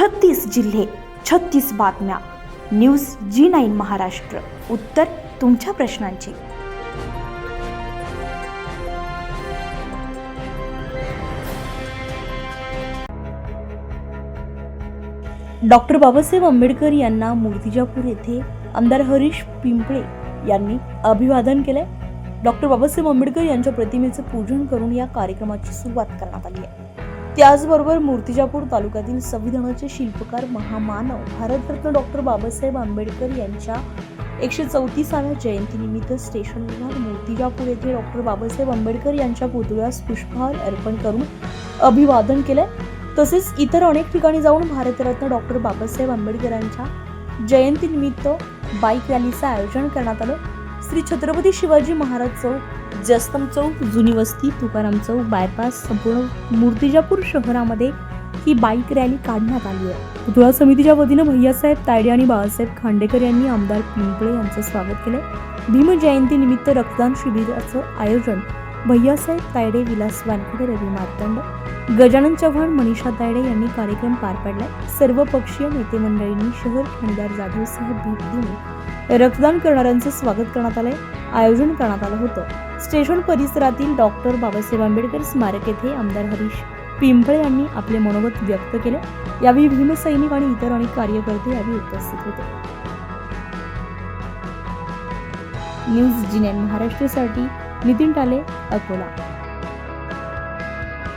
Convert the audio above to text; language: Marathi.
छत्तीस जिल्हे छत्तीस बातम्या. News G nine Maharashtra. उत्तर तुमच्या प्रश्नांची. डॉक्टर बाबासाहेब आंबेडकर यांना मूर्तिजापूर येथे आमदार हरीश पिंपळे यांनी अभिवादन केलंय. डॉक्टर बाबासाहेब आंबेडकर यांच्या प्रतिमेचं पूजन करून या कार्यक्रमाची सुरुवात करण्यात आली आहे. त्याचबरोबर मूर्तिजापूर तालुक्यातील संविधानाचे शिल्पकार महामानव भारतरत्न डॉक्टर बाबासाहेब आंबेडकर यांच्या एकशे चौतीसाव्या जयंतीनिमित्त स्टेशन विभाग मूर्तिजापूर येथे डॉक्टर बाबासाहेब आंबेडकर यांच्या पुतळ्यास पुष्पहार अर्पण करून अभिवादन केलं तसेच इतर अनेक ठिकाणी जाऊन भारतरत्न डॉक्टर बाबासाहेब आंबेडकरांच्या जयंतीनिमित्त बाईक रॅलीचं आयोजन करण्यात आलं. श्री छत्रपती शिवाजी महाराज चौक जस्तम चौक जुनी वस्ती तुकाराम चौक बायपास संपूर्ण मूर्तिजापूर शहरामध्ये ही बाईक रॅली काढण्यात आली आहे. पुतळा समितीच्या वतीनं भैयासाहेब तायडे आणि बाळासाहेब खांडेकर यांनी आमदार पिंपळे यांचं स्वागत केलं. भीम जयंतीनिमित्त रक्तदान शिबिराचं आयोजन भैयासाहेब तायडे विलास वानखडे रवी मार्तंड गजानन चव्हाण मनीषा तायडे यांनी कार्यक्रम पार पाडला. सर्व पक्षीय नेते मंडळींनी शहर ठाणेदार जाधव साहेब भेट देऊन रक्तदान करणाऱ्यांचं स्वागत करण्यात आलंय आयोजन करण्यात आलं होतं. स्टेशन परिसरातील डॉक्टर बाबासाहेब आंबेडकर स्मारक येथे आमदार हरीश पिंपळे यांनी आपले मनोगत व्यक्त केले. यावेळी भीमसैनिक आणि इतर अनेक कार्यकर्ते यावेळी उपस्थित होते. न्यूज जिनेन महाराष्ट्रसाठी महाराष्ट्रासाठी नितीन टाले अकोला.